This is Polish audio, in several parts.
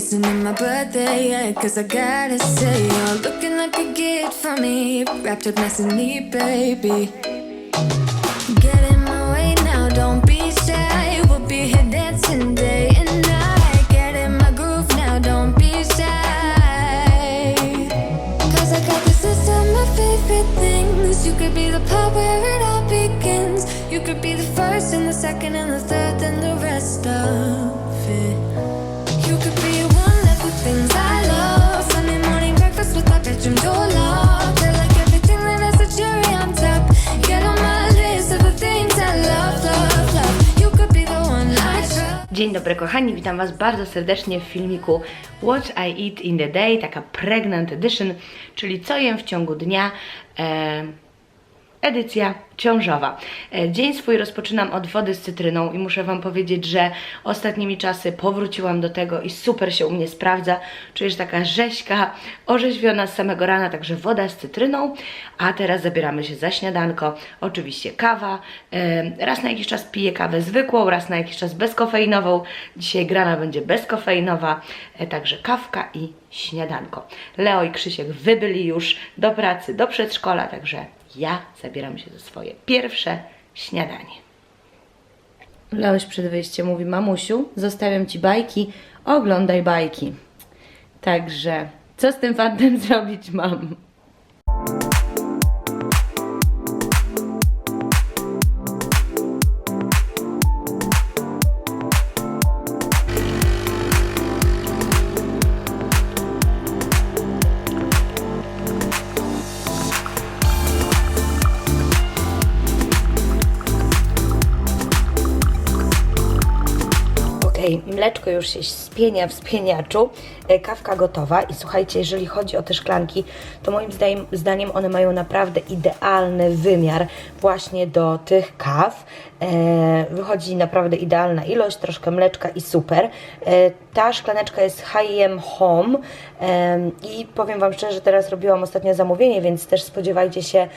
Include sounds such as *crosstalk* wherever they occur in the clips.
Isn't it my birthday yet? Cause I gotta say, you're looking like a gift for me. Wrapped up nice and neat, baby. Dzień dobry kochani, witam Was bardzo serdecznie w filmiku What I Eat in the Day, taka pregnant edition, czyli co jem w ciągu dnia. E, edycja ciążowa. E, Dzień swój rozpoczynam od wody z cytryną i muszę Wam powiedzieć, że ostatnimi czasy powróciłam do tego i super się u mnie sprawdza. Czujesz taka rzeźka, orzeźwiona z samego rana, także woda z cytryną. A teraz zabieramy się za śniadanko. Oczywiście kawa. E, Raz na jakiś czas piję kawę zwykłą, raz na jakiś czas bezkofeinową. Dzisiaj grana będzie bezkofeinowa, e, także kawka i śniadanko. Leo i Krzysiek wybyli już do pracy, do przedszkola, także ja zabieram się za swoje pierwsze śniadanie. Leoś przed wyjściem mówi, mamusiu, zostawiam Ci bajki, oglądaj bajki. Także co z tym fantem *laughs* zrobić mam? Mleczko już się spienia w spieniaczu, e, kawka gotowa i słuchajcie, jeżeli chodzi o te szklanki, to moim zdaniem, zdaniem one mają naprawdę idealny wymiar właśnie do tych kaw. E, wychodzi naprawdę idealna ilość, troszkę mleczka i super. E, ta szklaneczka jest H&M Home i powiem Wam szczerze, teraz robiłam ostatnio zamówienie, więc też spodziewajcie się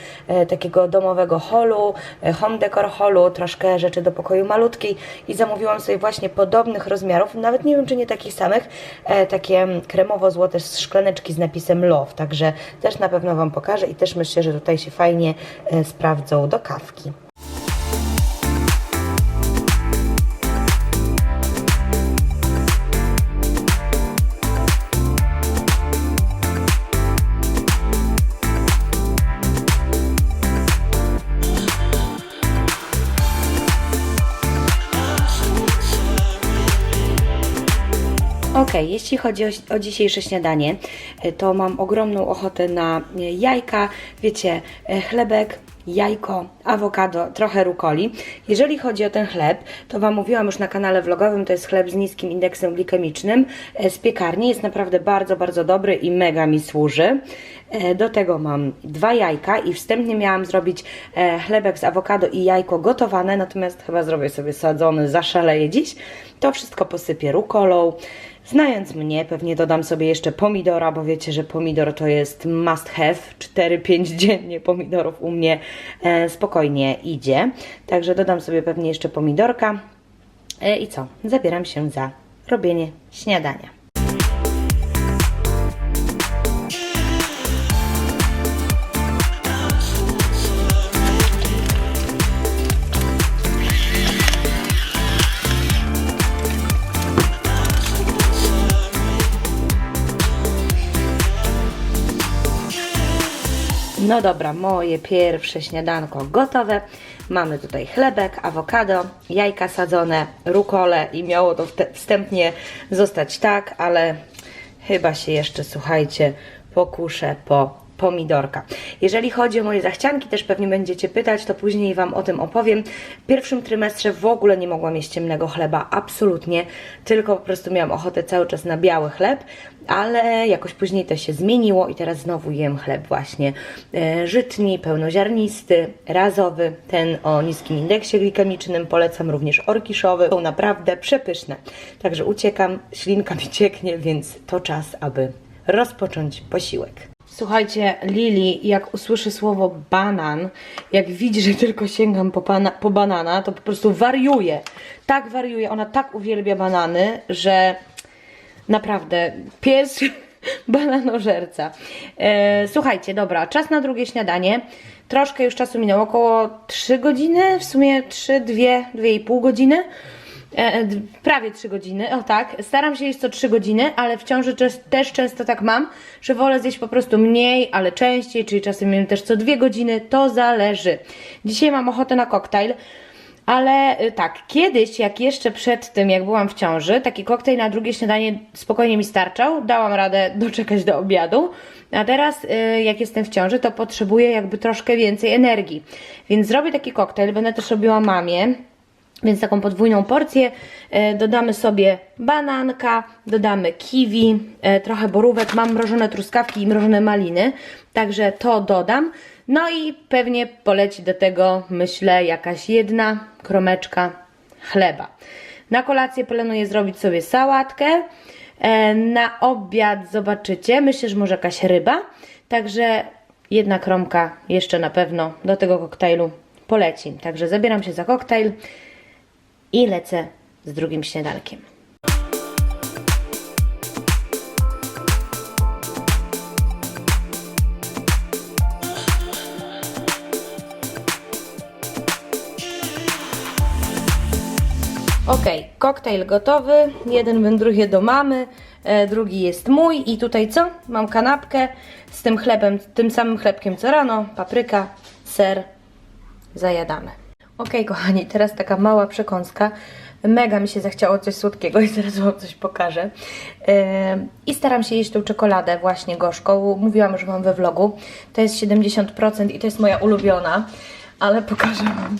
takiego domowego holu, home decor holu, troszkę rzeczy do pokoju malutkiej i zamówiłam sobie właśnie podobnych rozmiarów, nawet nie wiem czy nie takich samych, e, takie kremowo-złote szklaneczki z napisem Love, także też na pewno Wam pokażę i też myślę, że tutaj się fajnie e, sprawdzą do kawki. Jeśli chodzi o, o dzisiejsze śniadanie, e, to mam ogromną ochotę na e, jajka, wiecie, e, chlebek, jajko, awokado, trochę rukoli. Jeżeli chodzi o ten chleb, to Wam mówiłam już na kanale vlogowym, to jest chleb z niskim indeksem glikemicznym z piekarni. Jest naprawdę bardzo, bardzo dobry i mega mi służy. Do tego mam dwa jajka i wstępnie miałam zrobić chlebek z awokado i jajko gotowane, natomiast chyba zrobię sobie sadzony, zaszaleję dziś. To wszystko posypię rukolą. Znając mnie, pewnie dodam sobie jeszcze pomidora, bo wiecie, że pomidor to jest must have. 4-5 dziennie pomidorów u mnie e, spokojnie idzie. Także dodam sobie pewnie jeszcze pomidorka. E, I co? Zabieram się za robienie śniadania. No dobra, moje pierwsze śniadanko gotowe. Mamy tutaj chlebek, awokado, jajka sadzone, rukole i miało to wstępnie zostać tak, ale chyba się jeszcze, słuchajcie, pokuszę po pomidorka. Jeżeli chodzi o moje zachcianki, też pewnie będziecie pytać, to później Wam o tym opowiem. W pierwszym trymestrze w ogóle nie mogłam jeść ciemnego chleba, absolutnie, tylko po prostu miałam ochotę cały czas na biały chleb, ale jakoś później to się zmieniło i teraz znowu jem chleb właśnie e, żytni, pełnoziarnisty, razowy, ten o niskim indeksie glikemicznym, polecam również orkiszowy, są naprawdę przepyszne. Także uciekam, ślinka mi cieknie, więc to czas, aby rozpocząć posiłek. Słuchajcie, Lili, jak usłyszy słowo banan, jak widzi, że tylko sięgam po, pana, po banana, to po prostu wariuje. Tak wariuje, ona tak uwielbia banany, że Naprawdę, pies *laughs* bananożerca. E, słuchajcie, dobra, czas na drugie śniadanie. Troszkę już czasu minęło, około 3 godziny, w sumie 3, 2, 2,5 godziny. E, d- prawie 3 godziny, o tak. Staram się jeść co 3 godziny, ale w ciąży też, też często tak mam, że wolę zjeść po prostu mniej, ale częściej, czyli czasem jem też co 2 godziny, to zależy. Dzisiaj mam ochotę na koktajl. Ale y, tak, kiedyś, jak jeszcze przed tym, jak byłam w ciąży, taki koktajl na drugie śniadanie spokojnie mi starczał, dałam radę *laughs* doczekać do obiadu, a teraz, y, jak jestem w ciąży, to potrzebuję jakby troszkę więcej energii. Więc zrobię taki koktajl, będę też robiła mamie, więc taką podwójną porcję e, dodamy sobie bananka, dodamy kiwi, e, trochę borówek, mam mrożone truskawki i mrożone maliny, także to dodam. No i pewnie poleci do tego, myślę, jakaś jedna kromeczka chleba. Na kolację planuję zrobić sobie sałatkę. E, Na obiad zobaczycie, myślę, że może jakaś ryba. Także jedna kromka jeszcze na pewno do tego koktajlu poleci. Także zabieram się za koktajl i lecę z drugim śniadankiem. Ok, koktajl gotowy. Jeden wędruje do mamy, e, drugi jest mój. I tutaj co? Mam kanapkę z tym chlebem, tym samym chlebkiem co rano, papryka, ser. Zajadamy. Ok, kochani, teraz taka mała przekąska. Mega mi się zachciało coś słodkiego i zaraz Wam coś pokażę. E, I staram się jeść tą czekoladę właśnie gorzką. Mówiłam, że mam we vlogu. To jest 70% i to jest moja ulubiona. Ale pokażę Wam,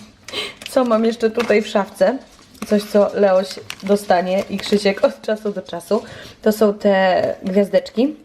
co mam jeszcze tutaj w szafce coś, co Leoś dostanie i Krzysiek od czasu do czasu. To są te gwiazdeczki.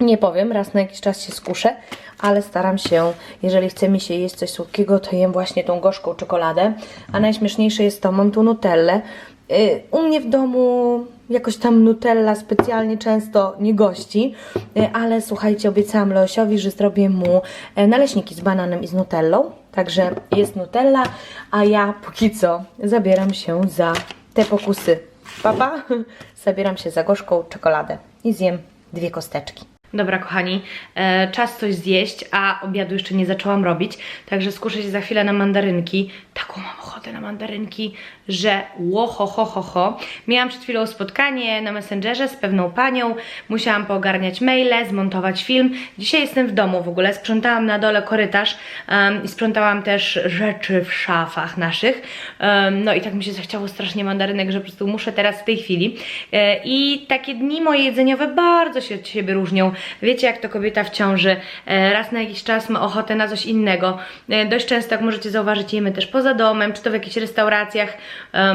Nie powiem, raz na jakiś czas się skuszę, ale staram się, jeżeli chce mi się jeść coś słodkiego, to jem właśnie tą gorzką czekoladę. A najśmieszniejsze jest to, mam tu nutellę. Y, U mnie w domu jakoś tam Nutella specjalnie często nie gości, y, ale słuchajcie, obiecałam Leosiowi, że zrobię mu e, naleśniki z bananem i z Nutellą. Także jest Nutella, a ja póki co zabieram się za te pokusy. Papa, *laughs* zabieram się za gorzką czekoladę i zjem dwie kosteczki. Dobra, kochani, e, czas coś zjeść, a obiadu jeszcze nie zaczęłam robić, także skuszę się za chwilę na mandarynki. Taką mam ochotę na mandarynki, że łoho, ho, ho, ho. Miałam przed chwilą spotkanie na Messengerze z pewną panią, musiałam poogarniać maile, zmontować film. Dzisiaj jestem w domu w ogóle, sprzątałam na dole korytarz em, i sprzątałam też rzeczy w szafach naszych. Em, no i tak mi się zachciało strasznie mandarynek, że po prostu muszę teraz w tej chwili. E, I takie dni moje jedzeniowe bardzo się od siebie różnią. Wiecie, jak to kobieta w ciąży, e, raz na jakiś czas ma ochotę na coś innego. E, Dość często, jak możecie zauważyć, jemy też poza domem, czy to w jakichś restauracjach,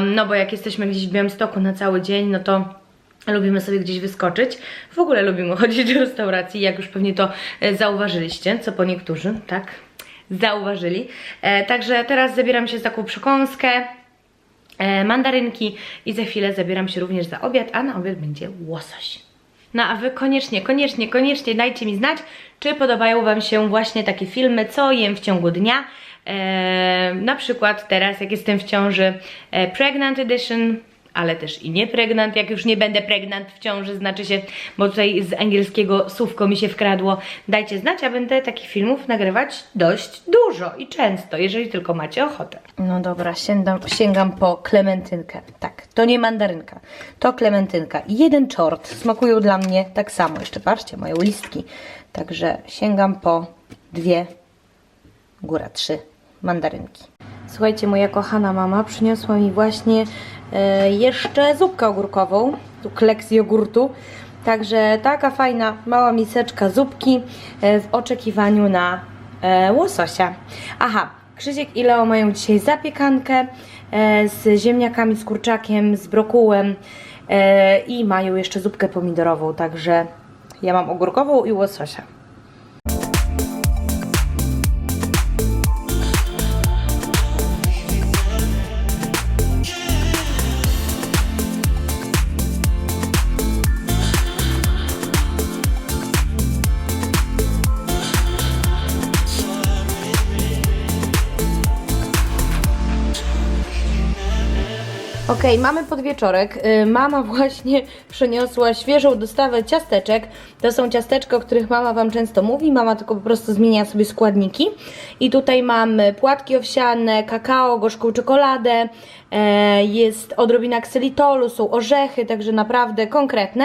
no bo jak jesteśmy gdzieś w Białymstoku na cały dzień, no to lubimy sobie gdzieś wyskoczyć. W ogóle lubimy *laughs* chodzić do restauracji, jak już pewnie to e, zauważyliście, co po niektórzy, tak, zauważyli. E, także teraz zabieram się za taką przekąskę, e, mandarynki i za chwilę zabieram się również za obiad, a na obiad będzie łosoś. No a Wy koniecznie, koniecznie, koniecznie dajcie mi znać, czy podobają Wam się właśnie takie filmy, co jem w ciągu dnia. E, na przykład teraz, jak jestem w ciąży, e, Pregnant Edition, ale też i nie pregnant, jak już nie będę pregnant w ciąży, znaczy się, bo tutaj z angielskiego słówko mi się wkradło. Dajcie znać, a będę takich filmów nagrywać dość dużo i często, jeżeli tylko macie ochotę. No dobra, sięgam, sięgam po klementynkę. Tak, to nie mandarynka, to klementynka. Jeden czort, smakują dla mnie tak samo. Jeszcze patrzcie, moje listki. Także sięgam po dwie, góra trzy mandarynki. Słuchajcie, moja kochana mama przyniosła mi właśnie e, jeszcze zupkę ogórkową, tu klek z jogurtu. Także taka fajna, mała miseczka zupki e, w oczekiwaniu na e, łososia. Aha, Krzysiek i Leo mają dzisiaj zapiekankę z ziemniakami, z kurczakiem, z brokułem i mają jeszcze zupkę pomidorową, także ja mam ogórkową i łososia. Okej, mamy podwieczorek. Y, Mama *laughs* właśnie przyniosła świeżą dostawę ciasteczek. To są ciasteczka, o których mama Wam często mówi. Mama tylko po prostu zmienia sobie składniki. I tutaj mamy płatki owsiane, kakao, gorzką czekoladę, e, jest odrobina ksylitolu, są orzechy, także naprawdę konkretne.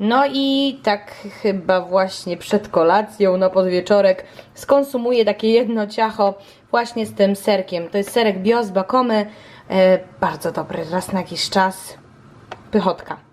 No i tak chyba właśnie przed kolacją na podwieczorek skonsumuję takie jedno ciacho właśnie z tym serkiem. To jest serek bio Bakomy. E, bardzo dobry, raz na jakiś czas. Pychotka.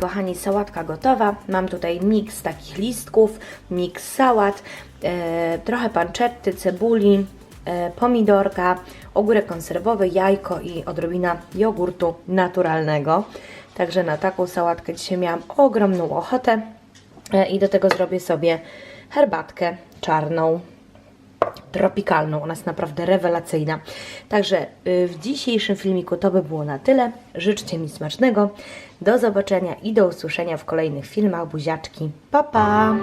Kochani, sałatka gotowa. Mam tutaj miks takich listków, miks sałat, e, trochę panczetty, cebuli, e, pomidorka, ogórek konserwowy, jajko i odrobina jogurtu naturalnego. Także na taką sałatkę dzisiaj miałam ogromną ochotę e, i do tego zrobię sobie herbatkę czarną tropikalną. Ona jest naprawdę rewelacyjna. Także y, w dzisiejszym filmiku to by było na tyle. Życzcie mi smacznego. Do zobaczenia i do usłyszenia w kolejnych filmach. Buziaczki. Pa, pa!